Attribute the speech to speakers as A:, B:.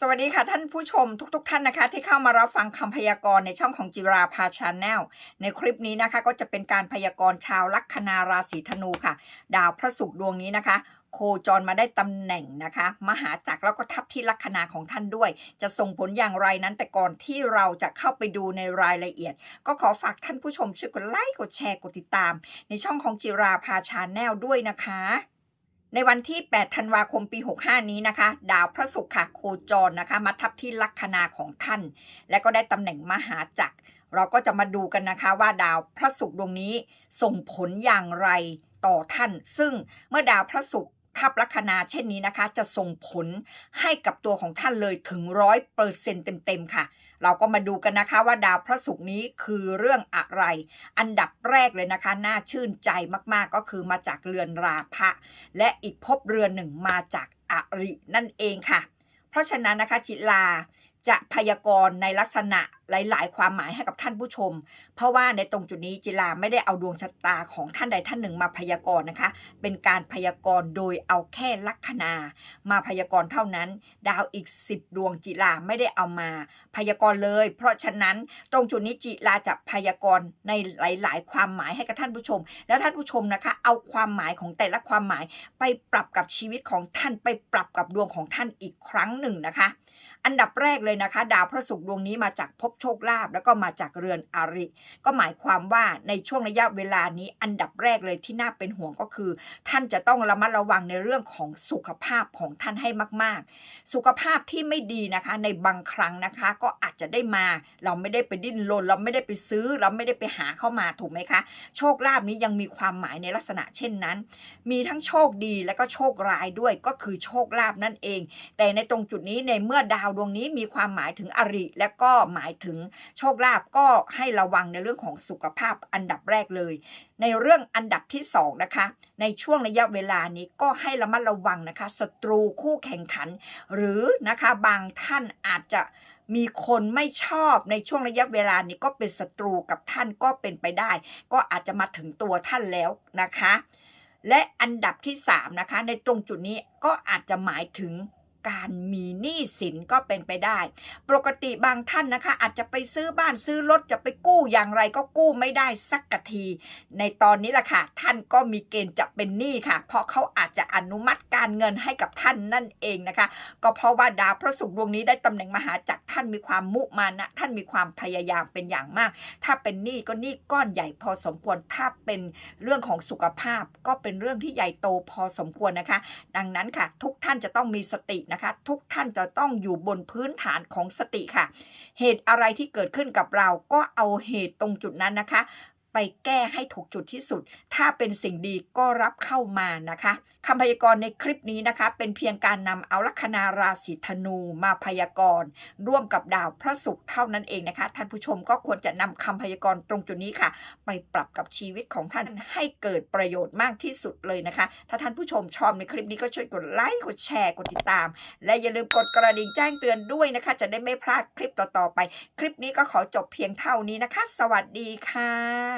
A: สวัสดีค่ะท่านผู้ชมทุก ๆ ท่านนะคะ ที่เข้ามารับฟังคำพยากรณ์ในช่องของจิราภาชาแนลในคลิปนี้นะคะ ก็จะเป็นการพยากรณ์ชาวลัคนาราศีธนูค่ะ ดาวพระศุกร์ดวงนี้นะคะ โคจรมาได้ตำแหน่งนะคะ มหาจักรแล้วก็ทับที่ลัคนาของท่านด้วย จะส่งผลอย่างไรนั้นแต่ก่อนที่เราจะเข้าไปดูในรายละเอียด ก็ขอฝากท่านผู้ชมช่วยกดไลค์กดแชร์กดติดตาม ในช่องของจิราภาชาแนลด้วยนะคะ ในวันที่ 8 ธันวาคม ปี 65 นี้นะคะ ดาวพระศุกร์ค่ะโคจรนะคะ มาทับที่ลัคนาของท่าน และก็ได้ตำแหน่งมหาจักร เราก็จะมาดูกันนะคะว่าดาวพระศุกร์ดวงนี้ส่งผลอย่างไรต่อท่าน ซึ่งเมื่อดาวพระศุกร์ ทับลัคนาเช่นนี้นะคะ จะส่งผลให้กับตัวของท่านเลยถึงร้อยเปอร์เซ็นต์เต็มๆค่ะ เราก็มาดูกันนะคะว่าดาวพระศุกร์นี้คือเรื่องอะไร อันดับแรกเลยนะคะ น่าชื่นใจมากๆก็คือมาจากเรือนราพะ และอีกภพเรือนหนึ่งมาจากอรินั่นเองค่ะ เพราะฉะนั้นนะคะจิลาจะพยากรณ์ในลักษณะ หลาย ๆ ความหมายให้กับท่านผู้ชม เพราะว่าในตรงจุดนี้จิลาไม่ได้เอาดวงชะตาของท่านใดท่านหนึ่งมาพยากรณ์นะคะ เป็นการพยากรณ์โดยเอาแค่ลัคนา มาพยากรณ์เท่านั้น ดาวอีก 10 ดวงจิลาไม่ได้เอามา พยากรณ์เลย เพราะฉะนั้นตรงจุดนี้จิลาจะพยากรณ์ในหลาย ๆ ความหมายให้กับท่านผู้ชม แล้วท่านผู้ชมนะคะ เอาความหมายของแต่ละความหมายไปปรับกับชีวิตของท่านไปปรับกับดวงของท่านอีกครั้งหนึ่งนะคะ อันดับแรกเลยนะคะ ดาวพระศุกร์ดวงนี้มาจากภพโชคลาภแล้วก็มาจากเรือนอาริ ก็หมายความว่าในช่วงระยะเวลานี้อันดับแรกเลยที่น่าเป็นห่วงก็คือ ท่านจะต้องระมัดระวังในเรื่องของสุขภาพของท่านให้มาก ๆ สุขภาพที่ไม่ดีนะคะ ในบางครั้งนะคะ ก็อาจจะได้มา เราไม่ได้ไปดิ้นรนเราไม่ได้ไปซื้อ เราไม่ได้ไปหาเข้ามาถูกไหมคะโชคลาภนี้ยังมีความหมายในลักษณะเช่นนั้น มีทั้งโชคดีและก็โชคร้ายด้วยก็คือโชคลาภนั่นเอง แต่ในตรงจุดนี้ในเมื่อดาวดวงนี้มีความหมายถึงอริ และก็หมายถึงโชคลาภก็ให้ระวังในเรื่องของสุขภาพอันดับแรกเลย ในเรื่องอันดับที่สองนะคะในช่วงระยะเวลานี้ก็ให้ระมัดระวังนะคะศัตรูคู่แข่งขัน หรือนะคะบางท่านอาจจะมีคนไม่ชอบในช่วงระยะเวลานี้ก็เป็นศัตรูกับท่านก็เป็นไปได้ ก็อาจจะมาถึงตัวท่านแล้วนะคะ และอันดับที่3นะคะในตรงจุดนี้ก็อาจจะหมายถึง การมีหนี้สินก็เป็นไปได้ ปกติบางท่านนะคะ อาจจะไปซื้อบ้านซื้อรถจะไปกู้อย่างไรก็กู้ไม่ได้สักกะที ในตอนนี้แหละค่ะ ท่านก็มีเกณฑ์จะเป็นหนี้ค่ะ เพราะเขาอาจจะอนุมัติการเงินให้กับท่านนั่นเองนะคะ ก็เพราะว่าดาวพระศุกร์ดวงนี้ได้ตำแหน่งมหาจักรท่านมีความมุมานะ ท่านมีความพยายามเป็นอย่างมาก ถ้าเป็นหนี้ก็หนี้ก้อนใหญ่พอสมควรถ้าเป็นเรื่องของสุขภาพ ก็เป็นเรื่องที่ใหญ่โตพอสมควรนะคะ ดังนั้นค่ะ ทุกท่านจะต้องมีสตินะคะ ทุกท่านจะต้องอยู่บนพื้นฐานของสติค่ะ เหตุอะไรที่เกิดขึ้นกับเราก็เอาเหตุตรงจุดนั้นนะคะ ไปแก้ให้ถูกจุดที่สุด ถ้าเป็นสิ่งดีก็รับเข้ามานะคะคำพยากรณ์ในคลิปนี้นะคะ เป็นเพียงการนำเอาลัคนาราศีธนูมาพยากรณ์ร่วมกับดาวพระศุกร์เท่านั้นเองนะคะ ท่านผู้ชมก็ควรจะนำคำพยากรณ์ตรงจุดนี้ค่ะ ไปปรับกับชีวิตของท่านให้เกิดประโยชน์มากที่สุดเลยนะคะ ถ้าท่านผู้ชมชอบในคลิปนี้ก็ช่วยกดไลค์กดแชร์กดติดตาม และอย่าลืมกดกระดิ่งแจ้งเตือนด้วยนะคะ จะได้ไม่พลาดคลิปต่อๆไป คลิปนี้ก็ขอจบเพียงเท่านี้นะคะ สวัสดีค่ะ